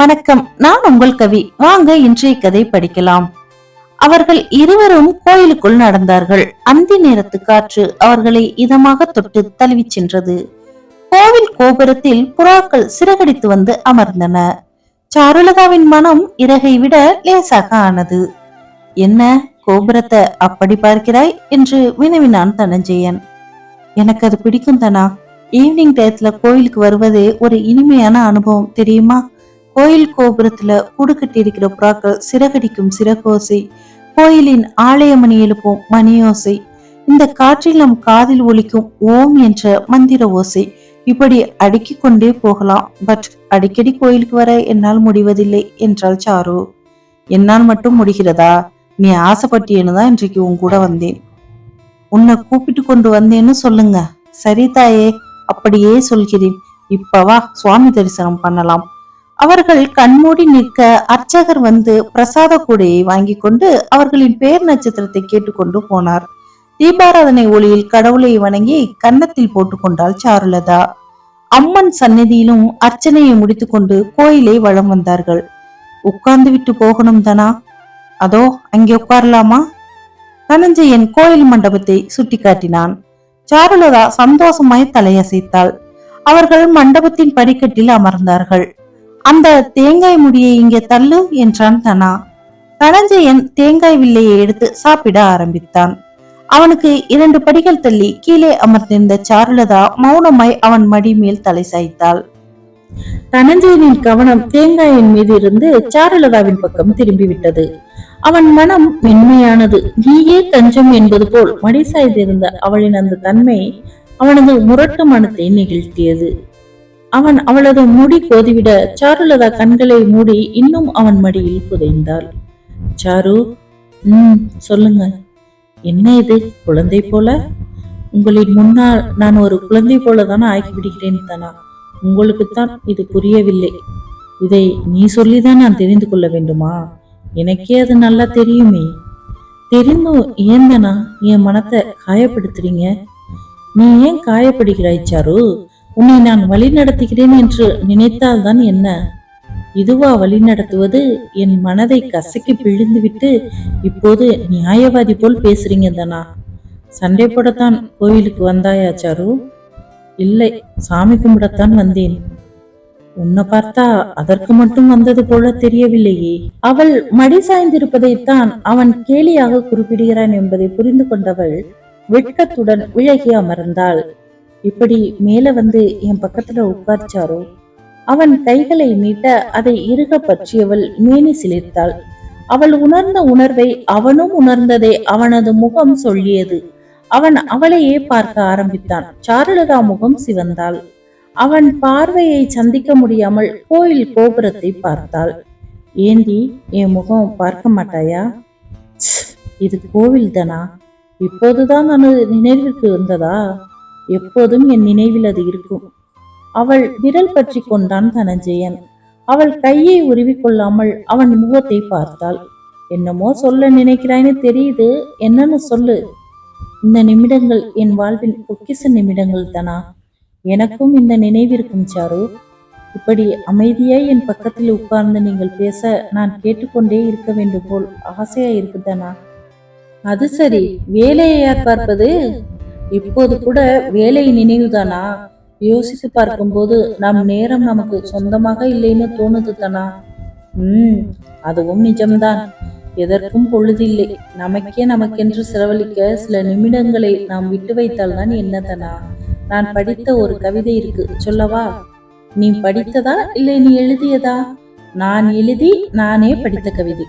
வணக்கம். நான் உங்கள் கவி. வாங்க இன்றைய கதை படிக்கலாம். அவர்கள் இருவரும் கோயிலுக்குள் நடந்தார்கள். அந்தி நேரத்து காற்று அவர்களை இதமாக தொட்டு தழுவிச் சென்றது. கோவில் கோபுரத்தில் புறாக்கள் சிறகடித்து வந்து அமர்ந்தன. சாருலதாவின் மனம் இறகை விட லேசாக ஆனது. என்ன? கோபுரத்தை அப்படி பார்க்கிறாய்? என்று வினவினான் தனஞ்சயன். எனக்கு அது பிடிக்கும் தனா? ஈவினிங் டயத்துல கோயிலுக்கு வருவதே ஒரு இனிமையான அனுபவம் தெரியுமா? கோயில் கோபுரத்துல கூடு கட்டியிருக்கிற புறாக்கள் சிறகடிக்கும் சிறகோசை கோயிலின் ஆலயமணி எழுப்பும் மணியோசை இந்த காற்றில் நம் காதில் ஒலிக்கும் ஓம் என்ற மந்திர ஓசை இப்படி அடுக்கிக் கொண்டே போகலாம். பட் அடிக்கடி கோயிலுக்கு வர என்னால் முடிவதில்லை என்றாள் சாரு. என்னால் மட்டும் முடிகிறதா? நீ ஆசைப்பட்டியன்னு தான் இன்றைக்கு உன் கூட வந்தேன். உன்னை கூப்பிட்டு கொண்டு வந்தேன்னு சொல்லுங்க. சரி தாயே அப்படியே சொல்கிறேன். இப்ப வா சுவாமி தரிசனம் பண்ணலாம். அவர்கள் கண்மூடி நிற்க அர்ச்சகர் வந்து பிரசாத கூடையை வாங்கி கொண்டு அவர்களின் பேர் நட்சத்திரத்தை கேட்டுக்கொண்டு போனார். தீபாராதனை ஒளியில் கடவுளை வணங்கி கன்னத்தில் போட்டுக்கொண்டாள் சாருலதா. அம்மன் சந்நிதியிலும் அர்ச்சனையை முடித்துக்கொண்டு கோயிலை வலம் வந்தார்கள். உட்கார்ந்து விட்டு போகணும் தானா? அதோ அங்கே உட்காரலாமா? தனஞ்சயன் கோயில் மண்டபத்தை சுட்டிக்காட்டினான். சாருலதா சந்தோஷமாய் தலையசைத்தாள். அவர்கள் மண்டபத்தின் படிக்கட்டில் அமர்ந்தார்கள். அந்த தேங்காய் முடியை இங்கே தள்ளு என்றான் தனா. தனஞ்சயன் தேங்காய் வில்லையை எடுத்து சாப்பிட ஆரம்பித்தான். அவனுக்கு இரண்டு படிகள் தள்ளி கீழே அமர்ந்திருந்த சாருலதா மௌனமாய் அவன் மடி மேல் தலை சாய்த்தாள். தனஞ்சயனின் கவனம் தேங்காயின் மீது இருந்து சாருலதாவின் பக்கம் திரும்பிவிட்டது அவன் மனம் மென்மையானது. நீயே தஞ்சம் என்பது போல் மடி சாய்ந்திருந்த அவளின் அந்த தன்மை அவனது முரட்டு மனத்தை நிகழ்த்தியது. அவன் அவளது முடி கோதிவிட சாருலதா கண்களை மூடி இன்னும் அவன் மடியில் புதைந்தாள். சாரு ம் சொல்லுங்க. என்ன இது குழந்தை போல? உங்களின் முன்னால் நான் ஒரு குழந்தை போல தானே ஆகிவிடுகிறேன் தானா. உங்களுக்குத்தான் இது புரியவில்லை. இதை நீ சொல்லிதான் நான் தெரிந்து கொள்ள வேண்டுமா? எனக்கே அது நல்லா தெரியுமே. தெரிந்தும் ஏன் என் மனத்தை காயப்படுத்துறீங்க? நீ ஏன் காயப்படுகிறாய் சாரு? உன்னை நான் வழி நடத்துகிறேன் என்று நினைத்தால்தான் என்ன? இதுவா வழி நடத்துவது என் மனதை கசக்கி பிழிந்துவிட்டு இப்போது நியாயவாதி போல் பேசுறீங்க தானா. சண்டை போடத்தான் கோவிலுக்கு வந்தாயா சாரு? இல்லை சாமி கும்பிடத்தான் வந்தேன். உன்னை பார்த்தா அதற்கு மட்டும் வந்தது போல தெரியவில்லையே. அவள் மடி சாய்ந்திருப்பதைத்தான் அவன் கேலியாக குறிப்பிடுகிறான் என்பதை புரிந்து கொண்டவள் வெட்கத்துடன் விலகி அமர்ந்தாள். இப்படி மேல வந்து என் பக்கத்துல உட்கார்ச்சாரோ? அவன் கைகளை நீட்ட அதை இறுக பற்றியவள் மேனி சிலிர்த்தாள். அவள் உணர்ந்த உணர்வை அவனும் உணர்ந்ததை அவனது முகம் சொல்லியது. அவன் அவளையே பார்க்க ஆரம்பித்தான். சாருலதா முகம் சிவந்தாள். அவன் பார்வையை சந்திக்க முடியாமல் கோயில் கோபுரத்தை பார்த்தாள். ஏண்டி என் முகம் பார்க்க மாட்டாயா? இது கோவில் தானா இப்போதுதான் நான் நினைவிற்கு வந்ததா? எப்போதும் என் நினைவில் அது இருக்கும். அவள் விரல் பற்றி கொண்டான் தனஞ்சயன். அவள் கையை உருவிக்கொள்ளாமல் அவன் முகத்தை பார்த்தாள். என்னமோ சொல்ல நினைக்கிறாய்னு தெரியுது. என்னன்னு சொல்லு. இந்த நிமிடங்கள் என் வாழ்வின் பொக்கிச நிமிடங்கள் தானா? எனக்கும் இந்த நினைவிருக்கும் சாரு. இப்படி அமைதியாய் என் பக்கத்தில் உட்கார்ந்து நீங்கள் பேச நான் கேட்டுக்கொண்டே இருக்க வேண்டும் போல் ஆசையா இருக்குதானா அது சரி. வேலையை யார் பார்ப்பது? இப்போது கூட வேலை நினைவுதானா? யோசித்து பார்க்கும்போது நம் நேரம் நமக்கு சொந்தமாக இல்லைன்னு தோணுது தானா? உம் அதுவும் நிஜம்தான். எதற்கும் பொழுதில்லை. நமக்கே நமக்கென்று செலவழிக்க சில நிமிடங்களை நாம் விட்டு வைத்தால்தான் என்ன தானா? நான் படித்த ஒரு கவிதை இருக்கு சொல்லவா? நீ படித்ததா இல்லை நீ எழுதியதா? நான் எழுதி நானே படித்த கவிதை.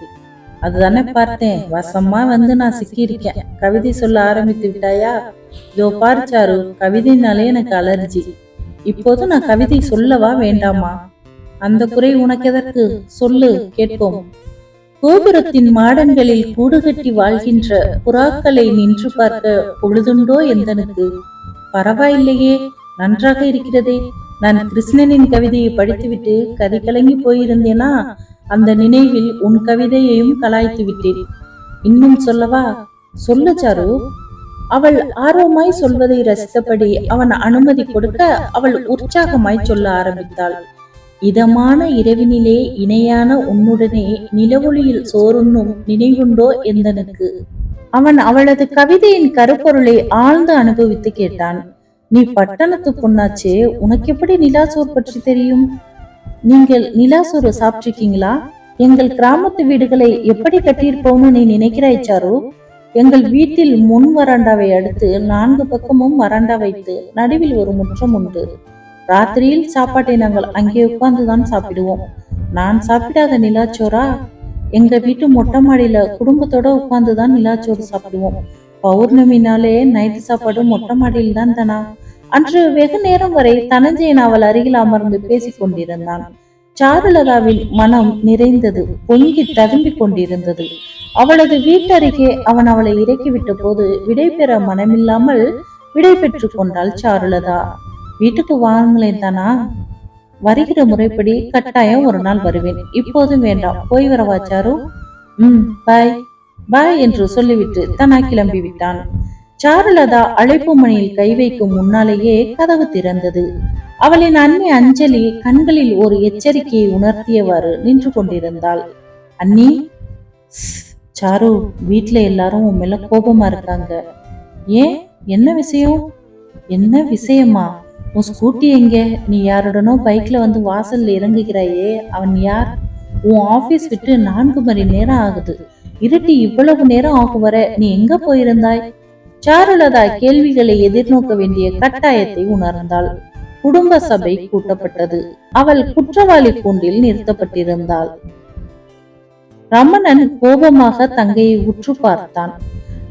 அதுதானே பார்த்தேன். வசமா வந்து நான் சிக்கியிருக்கேன். கவிதை சொல்ல ஆரம்பித்து விட்டாயா? இதோ பாரு சாரு கவிதைனாலே எனக்கு அலர்ஜி. இப்போது நான் கவிதை சொல்லவா வேண்டாமா? அந்த குறை உனக்கு எதற்கு? சொல்லு கேட்போம். கோபுரத்தின் மாடங்களில் கூடு கட்டி வாழ்கின்ற புறாக்களை நின்று பார்க்க பொழுதுண்டோ எந்தனுக்கு? பரவாயில்லையே நன்றாக இருக்கிறதே. நான் கிருஷ்ணனின் கவிதையை படித்துவிட்டு கதை கலங்கி போயிருந்தேனா? அந்த நினைவில் உன் கவிதையையும் கலாய்த்து விட்டேன் இன்னும் சொல்லவா? சொல்லு சாரு. அவள் ஆர்வமாய் சொல்வதை ரசித்தபடி அவன் அனுமதி கொடுக்க அவள் உற்சாகமாய் சொல்ல ஆரம்பித்தாள். இதமான இரவினிலே இணையான உன்னுடனே நிலவொளியில் சோறுண்ணும் நினைவுண்டோ எந்தனுக்கு? அவன் அவளது கவிதையின் கருப்பொருளை ஆழ்ந்து அனுபவித்து கேட்டான். நீ பட்டணத்து பொண்ணாச்சே உனக்கு எப்படி நிலாசூர் பற்றி தெரியும்? நீங்கள் நிலாசோறு சாப்பிட்டிருக்கீங்களா? எங்கள் கிராமத்து வீடுகளை எப்படி கட்டியிருப்போம்னு நீ நினைக்கிறாய் சாரு? எங்கள் வீட்டில் முன் வராண்டாவை அடுத்து நான்கு பக்கமும் வராண்டா வைத்து நடுவில் ஒரு முற்றம் உண்டு. ராத்திரியில் சாப்பாட்டை நாங்கள் அங்கே உட்கார்ந்துதான் சாப்பிடுவோம். நான் சாப்பிடாத நிலாச்சோரா எங்க வீட்டு மொட்டை மாடியில குடும்பத்தோட உட்கார்ந்துதான் நிலாச்சோறு சாப்பிடுவோம். பௌர்ணமினாலே நைட்டு சாப்பாடு மொட்டை மாடியில் தான்? தானா அன்று வெகு நேரம் வரை தனஞ்சயன் அவள் அருகில் அமர்ந்து பேசிக் கொண்டிருந்தான் சாருலதாவின் மனம் நிறைந்தது பொங்கி ததும்பிக் கொண்டிருந்தது. அவளது வீட்டருகே அவன் அவளை இறக்கிவிட்ட போது விடை பெற மனமில்லாமல் விடை பெற்று கொண்டாள் சாருலதா. வீட்டுக்கு வாங்களேன் தானா? வருகிற முறைப்படி கட்டாயம் ஒரு நாள் வருவேன். இப்போதும் வேண்டாம். போய் வரவா சாரு? ம் பாய் பாய் என்று சொல்லிவிட்டு தனா கிளம்பி விட்டான் சாருலதா அழைப்பு மணியில் கை வைக்கும் முன்னாலேயே கதவு திறந்தது. அவளின் அண்ணி அஞ்சலி கண்களில் ஒரு எச்சரிக்கையை உணர்த்தியவாறு நின்று கொண்டிருந்தாள். அண்ணி சாரு வீட்ல எல்லாரும் உன் மேல கோபமா இருக்காங்க. ஏன்? என்ன விஷயம்? என்ன விஷயமா? உன் ஸ்கூட்டி எங்க? நீ யாருடனோ பைக்ல வந்து வாசல்ல இறங்குகிறாயே. அவன் யார்? உன் ஆபீஸ் விட்டு நான்கு மணி நேரம் ஆகுது. இருட்டி இவ்வளவு நேரம் ஆகும் வர நீ எங்க போயிருந்தாய்? சாருலதா கேள்விகளை எதிர்நோக்க வேண்டிய கட்டாயத்தை உணர்ந்தாள். குடும்ப சபை கூட்டப்பட்டது. அவள் குற்றவாளி கூண்டில் நிறுத்தப்பட்டிருந்தாள். ரமணன் கோபமாக தங்கையை உற்று பார்த்தான்.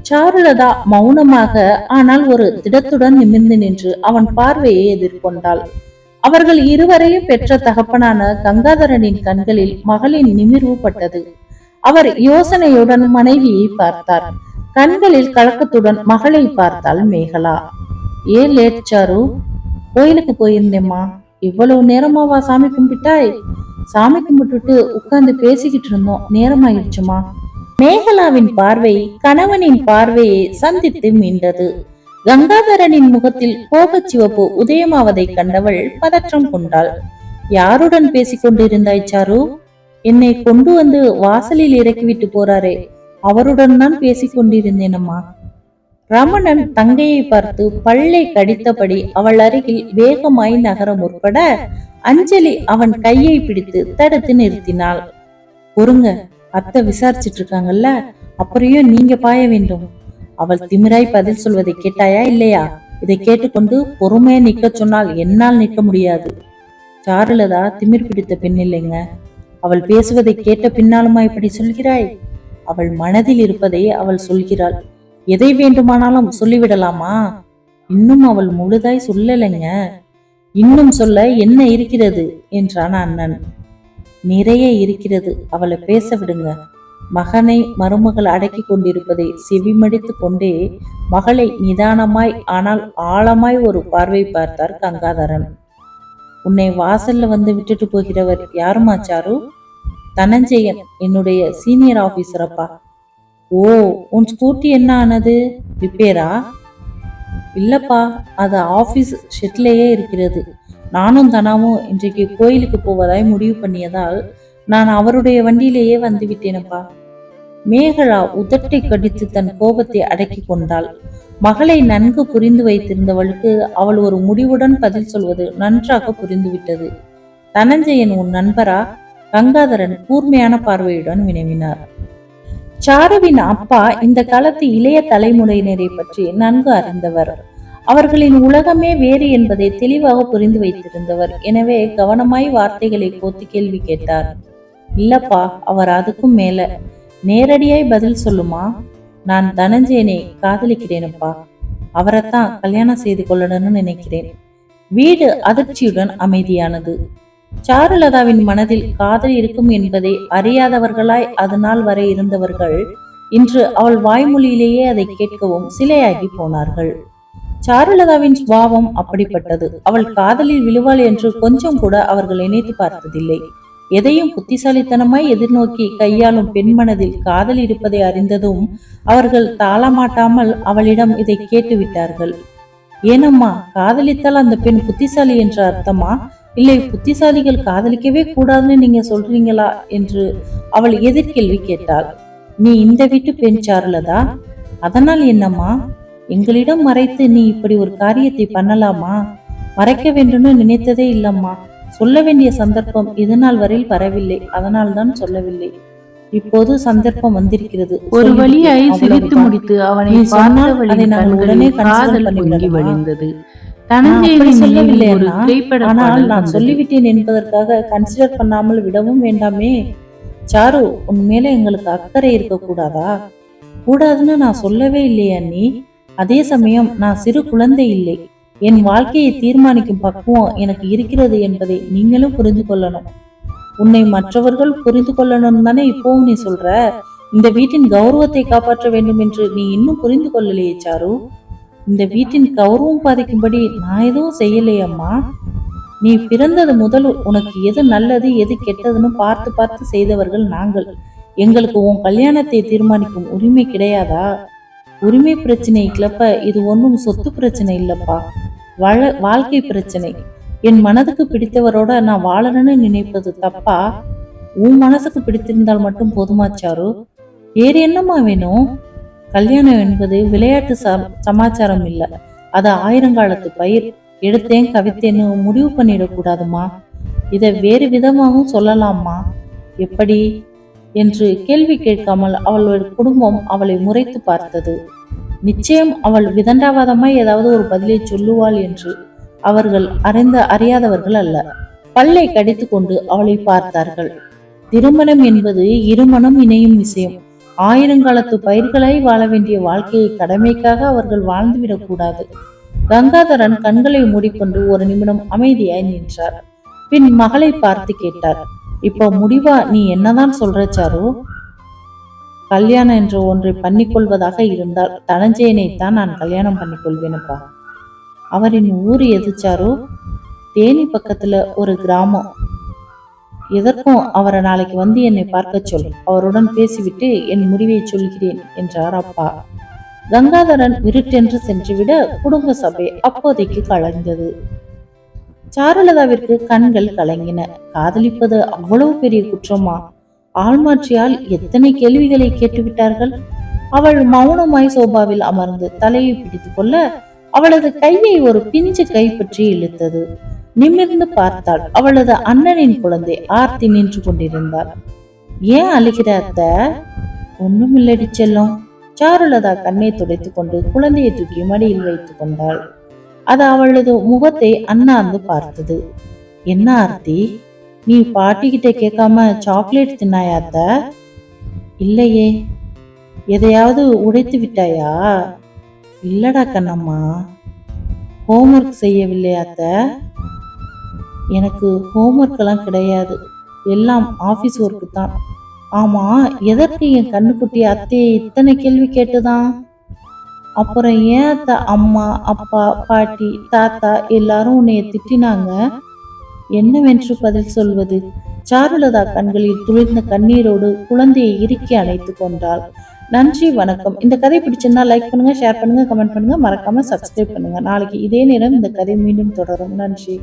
சாருலதா மௌனமாக ஆனால் ஒரு திடத்துடன் நிமிர்ந்து நின்று அவன் பார்வையை எதிர்கொண்டாள். அவர்கள் இருவரையும் பெற்ற தகப்பனான கங்காதரனின் கண்களில் மகளின் நிமிர்வு பட்டது. அவர் யோசனையுடன் மனைவியை பார்த்தார். கண்களில் கலக்கத்துடன் மகளை பார்த்தாள் மேகலா. ஏன் லேட் சாரு. கோயிலுக்கு போயிருந்தேம்மா. இவ்வளவு நேரமாவா சாமி கும்பிட்டாய்? சாமி கும்பிட்டுட்டு உட்கார்ந்து பேசிக்கிட்டு இருந்தோம். நேரமாயிடுச்சுமா. மேகலாவின் பார்வை கணவனின் பார்வையை சந்தித்து மீண்டது. கங்காதரனின் முகத்தில் கோபச்சிவப்பு உதயமாவதை கண்டவள் பதற்றம் கொண்டாள். யாருடன் பேசிக் கொண்டிருந்தாய் சாரு? என்னை கொண்டு வந்து வாசலில் இறக்கிவிட்டு போறாரே. அவருடன் தான் பேசிக் கொண்டிருந்தேனம்மா. ரமணன் தங்கையை பார்த்து பல்லை கடித்தபடி அவள் அருகில் வேகமாய் நகர முற்பட அஞ்சலி அவன் கையை பிடித்து தடுத்து நிறுத்தினாள். பொறுங்க அத்தை விசாரிச்சிட்டு இருக்காங்கல்ல அப்புறையும் நீங்க பாய வேண்டும். அவள் திமிராய் பதில் சொல்வதை கேட்டாயா இல்லையா? இதை கேட்டுக்கொண்டு பொறுமையா நிக்க சொன்னால் என்னால் நிற்க முடியாது. சாருலதா திமிர் பிடித்த பெண் இல்லைங்க. அவள் பேசுவதை கேட்ட பின்னாலுமா இப்படி சொல்கிறாய்? அவள் மனதில் இருப்பதை அவள் சொல்கிறாள். எதை வேண்டுமானாலும் சொல்லிவிடலாமா? இன்னும் அவள் முழுதாய் சொல்லலைங்க. இன்னும் சொல்ல என்ன இருக்கிறது? என்றான் அண்ணன். நிறைய இருக்கிறது. அவளை பேச விடுங்க. மகனை மருமகள் அடக்கி கொண்டிருப்பதை செவிமடித்து கொண்டே மகளை நிதானமாய் ஆனால் ஆழமாய் ஒரு பார்வை பார்த்தார் கங்காதரன். உன்னை வாசல்ல வந்து விட்டுட்டு போகிறவர் யாருமா சாரு? தனஞ்செயன் என்னுடைய சீனியர் ஆபீசர் அப்பா. ஓ உன் ஸ்கூட்டி என்ன ஆனது? ரிப்பேரா? இல்லப்பா அது ஆபீஸ் ஷெட்லேயே இருக்கிறது. நானும் தனாவும் இன்றைக்கு கோயிலுக்கு போவதாய் முடிவு பண்ணியதால் நான் அவருடைய வண்டியிலேயே வந்து விட்டேனப்பா. மேகலா உதட்டை கடித்து தன் கோபத்தை அடக்கி கொண்டாள். மகளை நன்கு புரிந்து வைத்திருந்தவளுக்கு அவள் ஒரு முடிவுடன் பதில் சொல்வது நன்றாக புரிந்துவிட்டது. தனஞ்சயன் உன் நண்பரா? கங்காதரன் கூர்மையான பார்வையுடன் வினவினார். சாருவின் அப்பா இந்த காலத்து இளைய தலைமுறையினரை பற்றி நன்கு அறிந்தவர். அவர்களின் உலகமே வேறு என்பதை தெளிவாக புரிந்து வைத்திருந்தவர். எனவே கவனமாய் வார்த்தைகளை கோத்து கேள்வி கேட்டார். இல்லப்பா அவர் அதுக்கும் மேல. நேரடியாய் பதில் சொல்லுமா? நான் தனஞ்சயனை காதலிக்கிறேனுப்பா. அவரைத்தான் கல்யாணம் செய்து கொள்ளணும்னு நினைக்கிறேன். வீடு அதிர்ச்சியுடன் அமைதியானது. சாருலதாவின் மனதில் காதல் இருக்கும் என்பதை அறியாதவர்களாய் அதனால் வரை இருந்தவர்கள் இன்று அவள் வாய்மொழியிலேயே அதை கேட்கவும் சிலையாகி போனார்கள். சாருலதாவின் சுபாவம் அப்படிப்பட்டது. அவள் காதலில் விழுவாள் என்று கொஞ்சம் கூட அவர்கள் நினைத்து பார்த்ததில்லை. எதையும் புத்திசாலித்தனமாய் எதிர்நோக்கி கையாளும் பெண் மனதில் காதல் இருப்பதை அறிந்ததும் அவர்கள் தாளமாட்டாமல் அவளிடம் இதை கேட்டு விட்டார்கள் ஏனம்மா காதலித்தால் அந்த பெண் புத்திசாலி என்ற அர்த்தமா? இல்லை புத்திசாலிகள் காதலிக்கவே கூடாதுன்னு நீங்க சொல்றீங்களா என்று அவள் எதிர்கேள்வி கேட்டாள். நீ இந்த வீட்டு பெண் சாருலதா? அதனால் என்னம்மா? எங்களிடம் மறைத்து நீ இப்படி ஒரு காரியத்தை பண்ணலாமா? மறைக்க வேண்டும்னு நினைத்ததே இல்லம்மா. சொல்ல வேண்டிய சந்தர்ப்பம் இதுநாள் வரையில் வரவில்லை. அதனால் தான் சொல்லவில்லை. இப்போது சந்தர்ப்பம் வந்திருக்கிறது. ஒரு. வழியாய் சிரித்து. முடித்து அவனை அதை நாங்கள் உடனே காதல் வழிந்தது. நான் ஆனால். சொல்லிவிட்டேன் என்பதற்காக கன்சிடர் பண்ணாமல் விடவும் வேண்டாமே. சாரு உன் மேல எங்களுக்கு அக்கறை இருக்க கூடாதா கூடாதுன்னு நான் சொல்லவே இல்லையே அண்ணி. அதே சமயம் நான் சிறு குழந்தை இல்லை. என் வாழ்க்கையை தீர்மானிக்கும் பக்குவம் எனக்கு இருக்கிறது என்பதை நீங்களும் புரிந்து கொள்ளணும். உன்னை மற்றவர்கள் புரிந்து கொள்ளணும் தானே இப்போவும் நீ சொல்ற? இந்த வீட்டின் கௌரவத்தை காப்பாற்ற வேண்டும் என்று நீ இன்னும் புரிந்து கொள்ளலையே சாரு. இந்த வீட்டின் கௌரவம் பாதிக்கும்படி நான் எதுவும் செய்யலையம்மா. நீ பிறந்தது முதல் உனக்கு எது நல்லது எது கெட்டதுன்னு பார்த்து பார்த்து செய்தவர்கள் நாங்கள். எங்களுக்கு உன் கல்யாணத்தை தீர்மானிக்கும் உரிமை கிடையாதா? உரிமை பிரச்சனை கிளப்ப இது ஒன்றும் சொத்து பிரச்சனை இல்லப்பா. வாழ வாழ்க்கை பிரச்சனை. என் மனதுக்கு பிடித்தவரோட நான் வாழணும்னு நினைப்பது தப்பா? உன் மனசுக்கு பிடித்திருந்தால் மட்டும் போதுமாச்சாரு வேறு என்னம்மா வேணும்? கல்யாணம் என்பது விளையாட்டு ச- சமாச்சாரம் இல்ல. அது ஆயிரங்காலத்து பயிர். எடுத்தேன் கவித்தேன்னு முடிவு பண்ணிடக்கூடாதுமா? இதை வேறு விதமாகவும் சொல்லலாமா? எப்படி? என்று கேள்வி கேட்காமல் அவளோட குடும்பம் அவளை முறைத்து பார்த்தது. நிச்சயம் அவள் விதண்டாவாதமாய் ஏதாவது ஒரு பதிலை சொல்லுவாள் என்று அவர்கள் அறிந்த அறியாதவர்கள் அல்ல. பல்லை கடித்துக்கொண்டு அவளை பார்த்தார்கள். திருமணம் என்பது இருமணம் இணையும் விஷயம். ஆயிரங்காலத்து பயிர்களாய் வாழ வேண்டிய வாழ்க்கையை கடமைக்காக அவர்கள் வாழ்ந்துவிடக்கூடாது கங்காதரன் கண்களை மூடிக்கொண்டு ஒரு நிமிடம் அமைதியாய் நின்றார். பின் மகளை பார்த்து கேட்டார் இப்போ முடிவா? நீ என்னதான் சொல்ற சாரு? கல்யாணம் என்ற ஒன்றை பண்ணிக்கொள்வதாக இருந்தால் தனஞ்சயனைத்தான் நான் கல்யாணம் பண்ணிக்கொள்வேனப்பா. அவரின் ஊர் எது சாரு? தேனி பக்கத்துல ஒரு கிராமம். எதற்கும் அவரை நாளைக்கு வந்து என்னை பார்க்க சொல். அவருடன் பேசிவிட்டு என் முடிவை சொல்கிறேன் என்றார் அப்பா. கங்காதரன் விருட்டென்று சென்றுவிட குடும்ப சபை அப்போதைக்கு கலைந்தது. சாருலதாவிற்கு கண்கள் கலங்கின. காதலிப்பது அவ்வளவு பெரிய குற்றமா? ஆள்மாற்றியால் எத்தனை கேள்விகளை கேட்டுவிட்டார்கள்? அவள் மௌனமாய் சோபாவில் அமர்ந்து தலையை பிடித்துக் கொள்ள அவளது கையை ஒரு பிஞ்சு கைப்பற்றி இழுத்தது. நிமிர்ந்து பார்த்தாள். அவளது அண்ணனின் குழந்தை ஆர்த்தி நின்று கொண்டிருந்தாள் ஏன் அழுகிற அத்த? ஒண்ணுமில்லடி செல்லும். சாருலதா கண்ணை துடைத்துக் கொண்டு குழந்தையை தூக்கி மடியில் வைத்துக் கொண்டாள். அது அவளது முகத்தை அண்ணாந்து பார்த்தது. என்ன ஆர்த்தி? நீ பாட்டிக்கிட்ட கேட்காம சாக்லேட் தின்னாயாத்த இல்லையே. எதையாவது உடைத்து விட்டாயா? இல்லடா கண்ணம்மா. ஹோம்ஒர்க் செய்யவில்லையாத்த எனக்கு ஹோம்ஒர்க்கெல்லாம் கிடையாது. எல்லாம் ஆஃபீஸ் ஒர்க்கு தான். ஆமாம் எதற்கு என் கண்ணுக்குட்டி அத்தையை இத்தனை கேள்வி கேட்டுதான்? அப்புறம் ஏன் அத்தை அம்மா அப்பா பாட்டி தாத்தா எல்லாரும் உன்னைய திட்டினாங்க? என்னவென்று பதில் சொல்வது? சாருலதா கண்களில் துளிர்ந்த கண்ணீரோடு குழந்தையை இறுக்கி அணைத்து கொண்டாள். நன்றி வணக்கம். இந்த கதை பிடிச்சிருந்தா லைக் பண்ணுங்க ஷேர் பண்ணுங்க கமெண்ட் பண்ணுங்க. மறக்காம சப்ஸ்கிரைப் பண்ணுங்க. நாளைக்கு இதே நேரம் இந்த கதை மீண்டும் தொடரும். நன்றி.